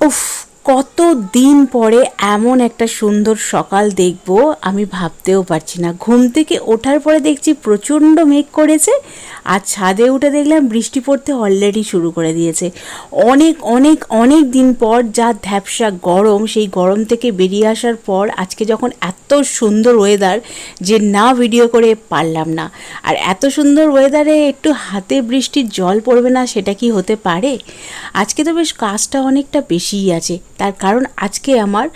Oef. কত দিন পরে এমন একটা সুন্দর সকাল দেখব আমি ভাবতেও পারছি না। ঘুম থেকে ওঠার পরে দেখছি প্রচণ্ড মেঘ করেছে আর ছাদে উঠে দেখলাম বৃষ্টি পড়তে অলরেডি শুরু করে দিয়েছে। অনেক অনেক অনেক দিন পর যা ধ্যাপসা গরম, সেই গরম থেকে বেরিয়ে আসার পর আজকে যখন এত সুন্দর ওয়েদার যে না ভিডিও করে পারলাম না। আর এত সুন্দর ওয়েদারে একটু হাতে বৃষ্টির জল পড়বে না সেটা কি হতে পারে? আজকে তো বেশ কাজটা অনেকটা বেশিই আছে। তার কারণ আজকে আমার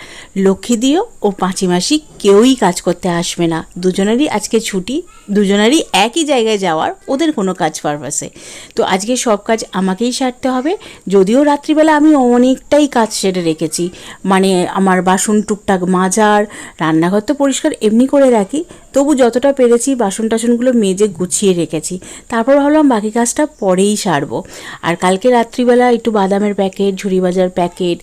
লক্ষ্মীদিও ও পাঁচি মাসি কেউই কাজ করতে আসবে না। দুজনেরই আজকে ছুটি, দুজনেরই একই জায়গায় যাওয়ার ওদের কোনো কাজ পারপাসে তো আজকে সব কাজ আমাকেই সারতে হবে, যদিও রাত্রিবেলা আমি অনেকটাই কাজ সেরে রেখেছি। মানে আমার বাসন টুকটাক মাজার, রান্নাঘর তো পরিষ্কার এমনি করে রাখি তবু যতটা পেরেছি বাসন টাসনগুলো মেজে গুছিয়ে রেখেছি। তারপর ভাবলাম বাকি কাজটা পরেই সারবো। আর কালকে রাত্রিবেলা একটু বাদামের প্যাকেট ঝুড়ি বাজার প্যাকেট,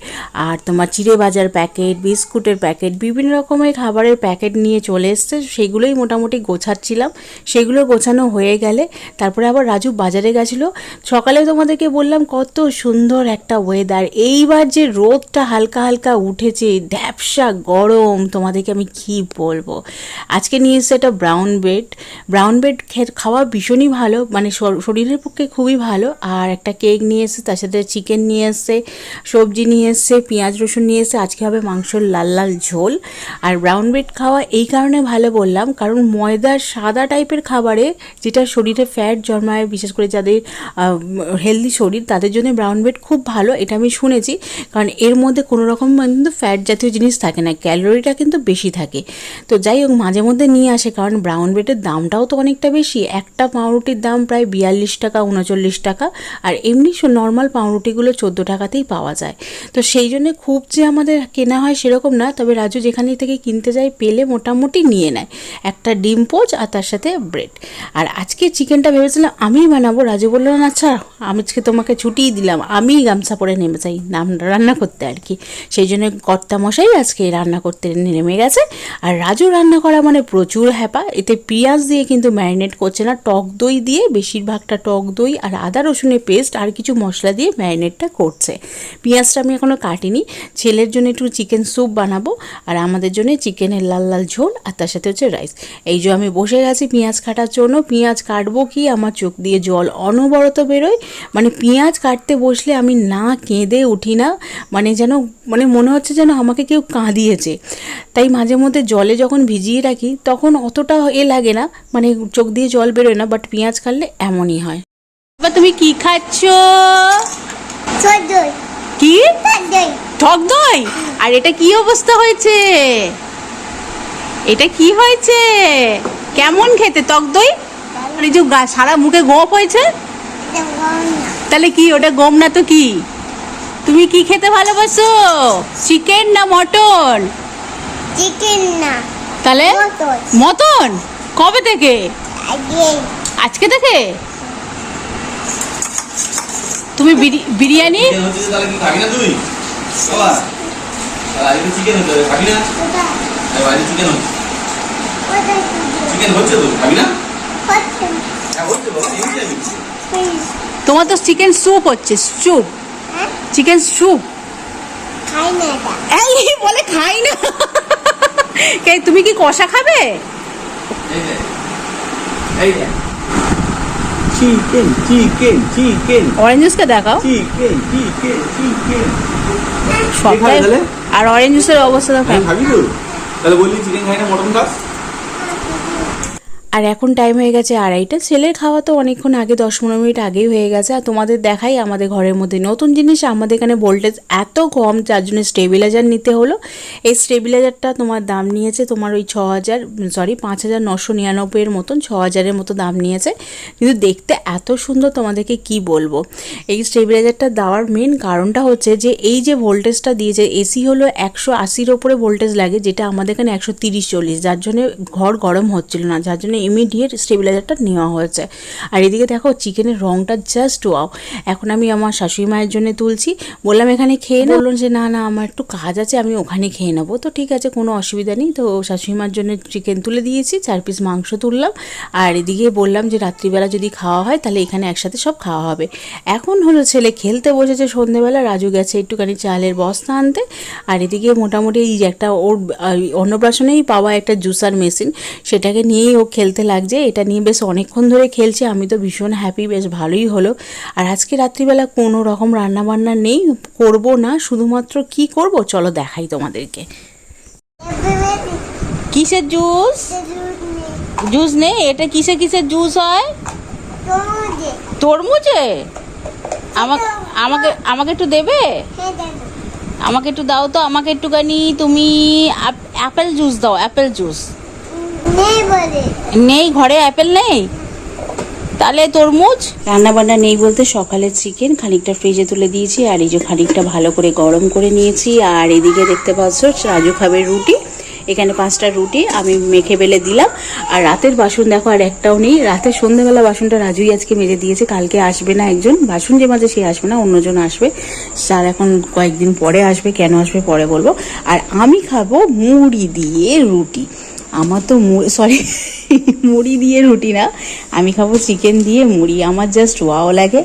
আর তোমার চিড়ে বাজার প্যাকেট, বিস্কুটের প্যাকেট, বিভিন্ন রকমের খাবারের প্যাকেট নিয়ে চলে এসছে। সেগুলোই মোটামুটি গোছাচ্ছিলাম। সেগুলো গোছানো হয়ে গেলে তারপরে আবার রাজু বাজারে গেছিল। সকালে তোমাদেরকে বললাম, কত সুন্দর একটা ওয়েদার এইবার যে রোদটা হালকা হালকা উঠেছে, ঢ্যাপসা গরম, তোমাদেরকে আমি কি বলব? আজকে নিয়ে এসছে একটা ব্রাউন ব্রেড ব্রাউন ব্রেড খাওয়া ভীষণই ভালো মানে শরীরের পক্ষে খুবই ভালো। আর একটা কেক নিয়ে এসছে, তার সাথে চিকেন নিয়ে এসছে, সবজি নিয়ে এসছে, পেঁয়াজ রসুন নিয়ে এসছে, আজকে হবে মাংসর লাল লাল ঝোল। আর ব্রাউন ব্রেড খাওয়া এই কারণে ভালো বললাম, কারণ ময়দার সাদা টাইপের খাবারে যেটা শরীরে ফ্যাট জন্মায়, বিশেষ করে যাদের হেলদি শরীর, তাদের জন্য ব্রাউন ব্রেড খুব ভালো, এটা আমি শুনেছি। কারণ এর মধ্যে কোনো রকম কিন্তু ফ্যাট জাতীয় জিনিস থাকে না ক্যালোরিটা কিন্তু বেশি থাকে। তো যাই হোক, মাঝে মধ্যে নিয়ে আসে, কারণ ব্রাউন ব্রেডের দামটাও তো অনেকটা বেশি। একটা পাউরুটির দাম প্রায় বিয়াল্লিশ টাকা, উনচল্লিশ টাকা। আর এমনি নর্মাল পাউরুটিগুলো চোদ্দ টাকাতেই পাওয়া যায়। তো সেই জন্য খুব যে আমাদের কেনা হয় সেরকম না, তবে রাজু যেখানে থেকে কিনতে যায়, পেলে মোটামুটি নিয়ে নেয়। একটা ডিম পোচ আর তার সাথে ব্রেড আর আজকে চিকেনটা ভেবেছিলাম আমিই বানাবো, রাজু বলল, না আচ্ছা আমি আজকে তোমাকে ছুটিই দিলাম, আমিই গামছা পরে নেমে যাই। নাম রান্না করতে আর কি। সেই জন্য কর্তা মশাই আজকে রান্না করতে নেমে গেছে। আর রাজু রান্না করা মানে প্রচুর হ্যাপা, এতে পেঁয়াজ দিয়ে কিন্তু ম্যারিনেট করছে না, টক দই দিয়ে, বেশিরভাগটা টক দই আর আদা রসুনের পেস্ট আর কিছু মশলা দিয়ে ম্যারিনেটটা করছে। পেঁয়াজটা আমি এখনও কাটিনি, ছেলের জন্য একটু চিকেন স্যুপ বানাবো আর আমাদের জন্য চিকেনের লাল লাল ঝোল আর তার সাথে হচ্ছে রাইস। এই যে আমি বসে গেছি পেঁয়াজ কাটার জন্য, পেঁয়াজ কাটবো কি? আমার চোখ দিয়ে জল অনবরত বেরোয়। মানে পেঁয়াজ কাটতে বসলে আমি না কেঁদে উঠি না মানে যেন মানে মনে হচ্ছে যেন আমাকে কেউ কাঁদিয়েছে। তাই মাঝে মধ্যে জলে যখন ভিজিয়ে রাখি, তখন অতটা এ লাগে না মানে চোখ দিয়ে জল বেরোয় না বাট পেঁয়াজ কাটলে এমনই হয়। এবার তুমি কি খাচ্ছ? কি? টক দই। আর এটা কি অবস্থা হয়েছে? এটা কি হয়েছে? কেমন খেতে টক দই? আর এই যে সারা মুখে গোপ হয়েছে? তাহলে কি ওটা গম না তো কি? তুমি কি খেতে ভালোবাসো? চিকেন না মটন? চিকেন না। তাহলে। মটন। কবে থেকে? আজকে। থেকে? তুমি বিরি- বিরিয়ানি? হ্যাঁ তোমার তো চিকেন স্যুপ হচ্ছে স্যুপ। হ্যাঁ? Chicken soup. খাই না এই বলে খাই না। কে তুমি কি কষা খাবে? Chicken chicken chicken. অরেঞ্জ জুসকে দেখাও। Chicken chicken chicken. সকালে আর অরেঞ্জ জুসের অবস্থা দেখো। খাবি তো? তাহলে বলি চিকেন খাই না মটন খাস? আর এখন টাইম হয়ে গেছে আড়াইটা। ছেলের খাওয়া তো অনেকক্ষণ আগে, দশ পনেরো মিনিট আগেই হয়ে গেছে। আর তোমাদের দেখাই আমাদের ঘরের মধ্যে নতুন জিনিস, আমাদের এখানে ভোল্টেজ এত কম, যার জন্য স্টেবিলাইজার নিতে হলো। এই স্টেবিলাইজারটা তোমার দাম নিয়েছে তোমার ওই ছ হাজার সরি পাঁচ হাজার নশো নিরানব্বইয়ের মতন, ছ হাজারের মতো দাম নিয়েছে। কিন্তু দেখতে এত সুন্দর, তোমাদেরকে কি বলব? এই স্টেবিলাইজারটা দেওয়ার মেন কারণটা হচ্ছে যে, এই যে ভোল্টেজটা দিয়েছে এসি হলো একশো আশির ওপরে ভোল্টেজ লাগে, যেটা আমাদের এখানে একশো তিরিশ চল্লিশ, যার জন্য ঘর গরম হচ্ছিল না, যার জন্য ইমিডিয়েট স্টেবিলাইজারটা নেওয়া হয়েছে। আর এদিকে দেখো চিকেনের রঙটা জাস্ট ওয়াও এখন আমি আমার শাশুড়ি মায়ের জন্য তুলছি। বললাম, এখানে খেয়ে না বললাম যে, না না, আমার একটু কাজ আছে, আমি ওখানে খেয়ে নেব। তো ঠিক আছে, কোনো অসুবিধা নেই। তো শাশুড়ি মার জন্য চিকেন তুলে দিয়েছি, চার পিস মাংস তুললাম। আর এদিকে বললাম যে, রাত্রিবেলা যদি খাওয়া হয়, তাহলে এখানে একসাথে সব খাওয়া হবে। এখন হলো, ছেলে খেলতে বসেছে সন্ধেবেলা, রাজু গেছে একটুখানি চালের বস্তা আনতে। আর এদিকে মোটামুটি এই একটা ওর অন্নপ্রাশনেই পাওয়া একটা জুসার মেশিন, সেটাকে নিয়েই ও খেলতে লাগছে, এটা নিয়ে বেশ অনেকক্ষণ ধরে খেলছে, আমি তো ভীষণ হ্যাপি বেশ ভালোই হলো। আর আজকে রাত্রিবেলা কোনো রকম রান্না বান্না নেই, করব না, শুধুমাত্র কি করব? চলো দেখাই তোমাদেরকে। কিসের জুস জুস নেই? এটা কিসের কিসের জুস হয়? তরমুজে? আমাকে আমাকে আমাকে একটু দেবে? আমাকে একটু দাও তো, আমাকে একটুখানি তুমি অ্যাপেল জুস দাও অ্যাপেল জুস নেই ঘরে অ্যাপেল নেই? তাহলে তরমুজ? রান্না বান্না নেই বলতে সকালে চিকেন খানিকটা ফ্রিজে তুলে দিয়েছি আর এই যে খানিকটা ভালো করে গরম করে নিয়েছি আর এদিকে দেখতে পাচ্ছ রাজু খাবে রুটি। এখানে পাঁচটা রুটি আমি মেখে বেলে দিলাম আর রাতের বাসন দেখো আর একটাও নেই। রাতের সন্ধ্যেবেলা বাসনটা রাজুই আজকে মেজে দিয়েছে কালকে আসবে না একজন। বাসন যে মাঝে সে আসবে না অন্যজন আসবে। স্যার এখন কয়েকদিন পরে আসবে কেন আসবে পরে বলব। আর আমি খাব মুড়ি দিয়ে রুটি। আমার তো সরি মুড়ি দিয়ে রুটি না। আমি খাব চিকেন দিয়ে মুড়ি। আমার জাস্ট ওয়াও লাগে।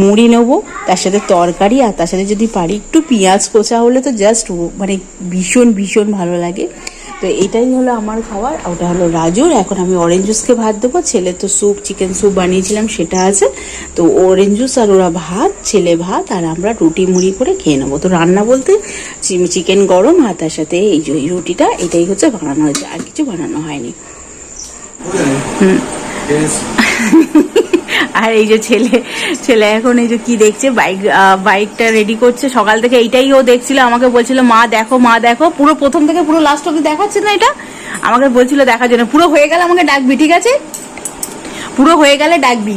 মুড়ি নেব, তার সাথে তরকারি আর তার সাথে যদি পারি একটু পেঁয়াজ কোচা হলে তো জাস্ট মানে ভীষণ ভীষণ ভালো লাগে। তো এটাই হলো আমার খাবার ওটা হলো রাজুর। এখন আমি অরেঞ্জ জুসকে ভাত দেবো। ছেলে তো স্যুপ চিকেন স্যুপ বানিয়েছিলাম সেটা আছে। তো অরেঞ্জ জুস আর ওরা ভাত ছেলে ভাত আর আমরা রুটি মুড়ি করে খেয়ে নেব। তো রান্না বলতে চিকেন গরম আর তার সাথে এই যে রুটিটা এটাই হচ্ছে বানানো হয়েছে। আর কিছু বানানো হয়নি। আর এই যে ছেলে ছেলে এখন এই যে কি দেখছে? বাইক বাইকটা রেডি করছে। সকাল থেকে এইটাই ও দেখছিল আমাকে বলছিল মা দেখো মা দেখো। পুরো প্রথম থেকে পুরো লাস্ট অব্দি দেখাচ্ছে না এটা? আমাকে বলছিল দেখার জন্য। পুরো হয়ে গেলে আমাকে ডাকবি ঠিক আছে? পুরো হয়ে গেলে ডাকবি।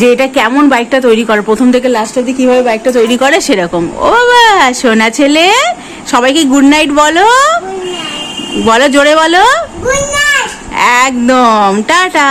যে এটা কেমন বাইকটা তৈরি করে প্রথম থেকে লাস্ট অব্দি কীভাবে বাইকটা তৈরি করে সেরকম। ও বাবা সোনা ছেলে সবাইকে গুড নাইট বলো। বলো জোরে বলো। একদম টাটা।